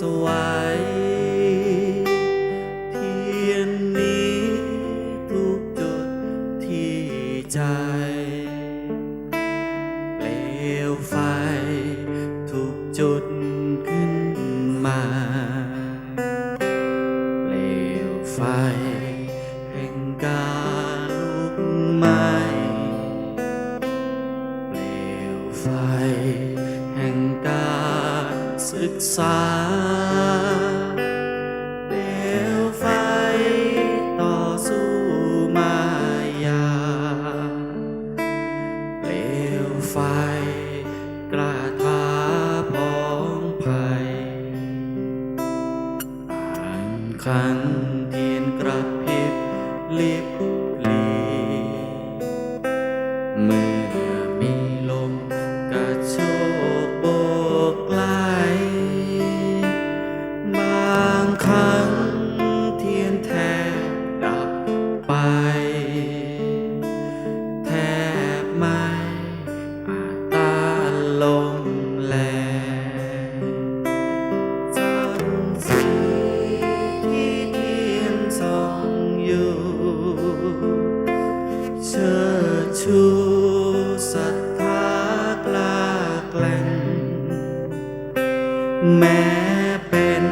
สวยเทียนนี้ทุกจุดที่ใจเปลวไฟทุกจุดขึ้นมาเปลวไฟ ศึกษาเปลวไฟต่อสู้มายาเปลวไฟกระทาพ้องภัยอันคัน แม้เป็น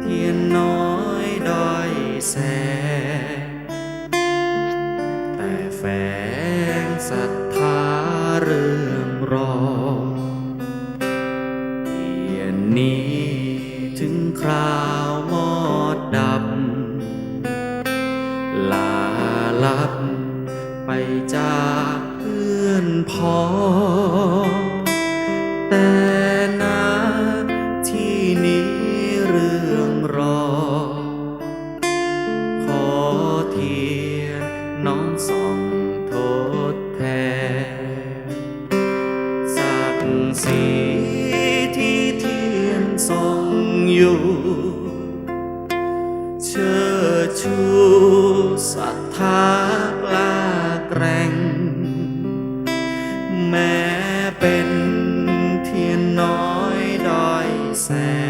เทียนน้อยดอยแส แต่แฝงศรัทธาเรื่องรอ สีที่เทียนส่องอยู่ เชิดชูศรัทธากล้าแกร่ง แม้เป็นเทียนน้อยดอยแสง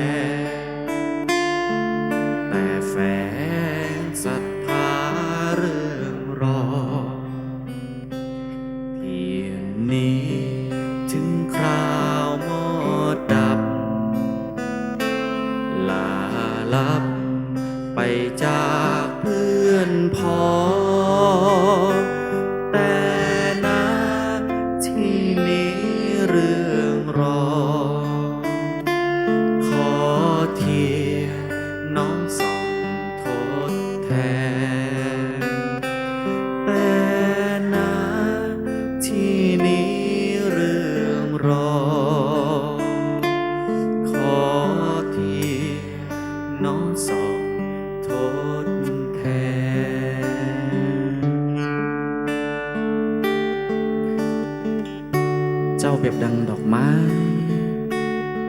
เจ้าเปรียบดังดอกไม้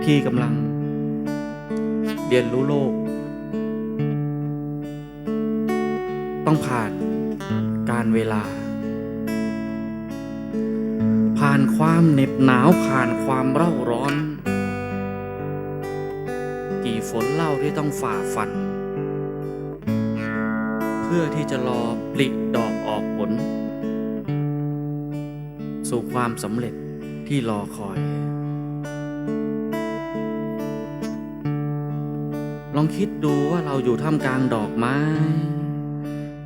ที่กำลัง เรียนรู้โลก ต้องผ่านการเวลา ผ่านความเหน็บหนาวผ่านความเร่าร้อน กี่ฝนเล่าที่ต้องฝ่าฟัน เพื่อที่จะรอปลิดอกออกผล สู่ความสำเร็จ ที่รอคอย ลองคิดดูว่าเราอยู่ท่ามกลางดอกไม้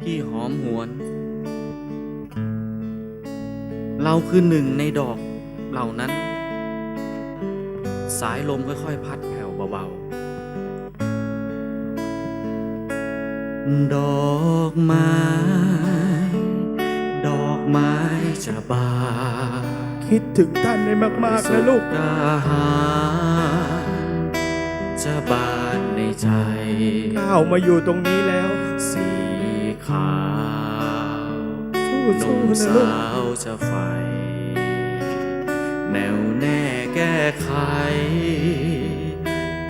ที่หอมหวน เราคือหนึ่งในดอกเหล่านั้น สายลมค่อยๆ พัดแผ่วเบาๆ ดอกไม้ ดอกไม้จะบาน คิดถึงท่านให้มากๆนะลูกสุดาหารจะบานในใจก้าวมาอยู่ตรงนี้แล้ว สีขาวสู้หสู้นุ่มนะลูกสาวจะไฟ แน่วแน่แก้ไข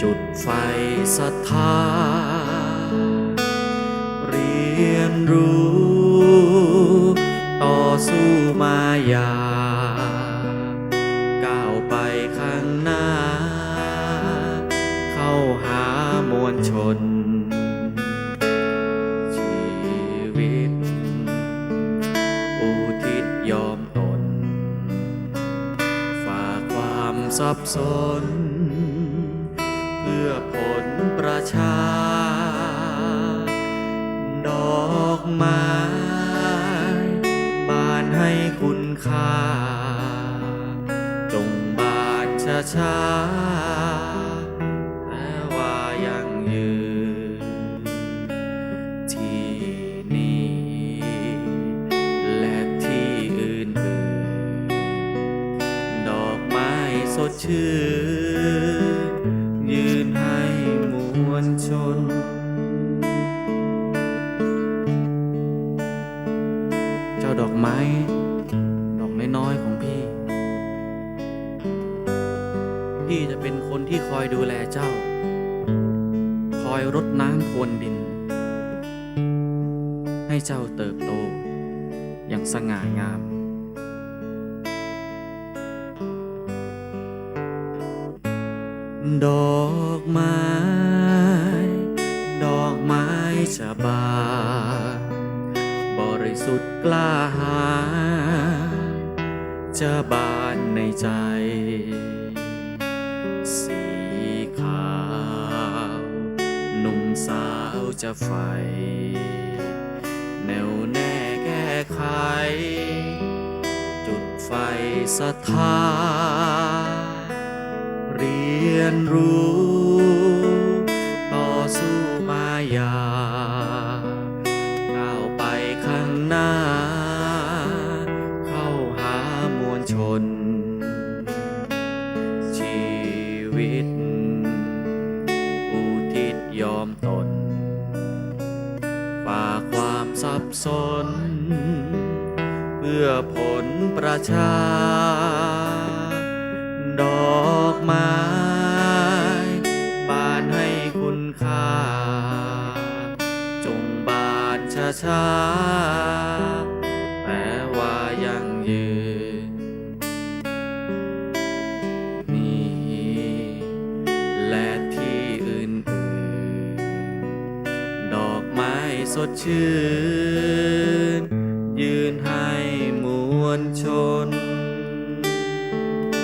จุดไฟศรัทธา เรียนรู้ ต่อสู้มายาก้าวไปข้างหน้าเข้าหา วิต อุทิศยอมตน ฝากความสับสน ชน เจ้าดอกไม้ ดอกน้อยๆของพี่ พี่จะเป็นคนที่คอยดูแลเจ้า คอยรดน้ำพรวนดิน ให้เจ้าเติบโต อย่างสง่างามดอกไม้ ไม้จะบานบริสุทธิ์กล้าหาญจะบานในใจ สีขาว หนุ่มสาวจะใฝ่แนวแน่แก้ไข จุดไฟศรัทธาเรียนรู้ ต อุทิศยอมตน ฝากความสับสน เพื่อผลประชา ดอกไม้บานให้คุณค่า จงบานช้า ม้สด